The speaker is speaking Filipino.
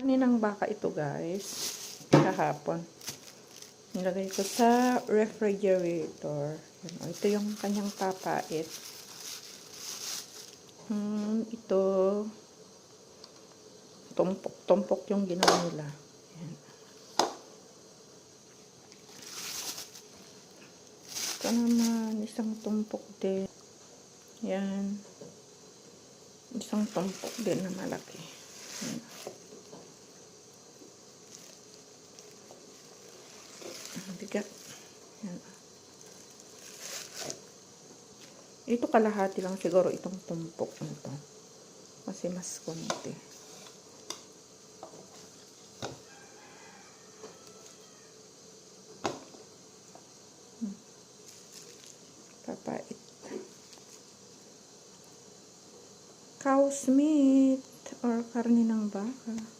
Karne ng baka ito guys. Kahapon. Nilagay ko sa refrigerator. Yan, o, ito yung kanyang papait. Hmm, ito. Tumpok-tumpok yung ginawa nila. Yan. Ito naman, isang tumpok din. Yan. Isang tumpok din na malaki. Yan. Bigat. Yan. Ito kalahati lang siguro itong tumpok nito. Kasi mas konti. Hmm. Papait. Cow's meat or karne ng baka.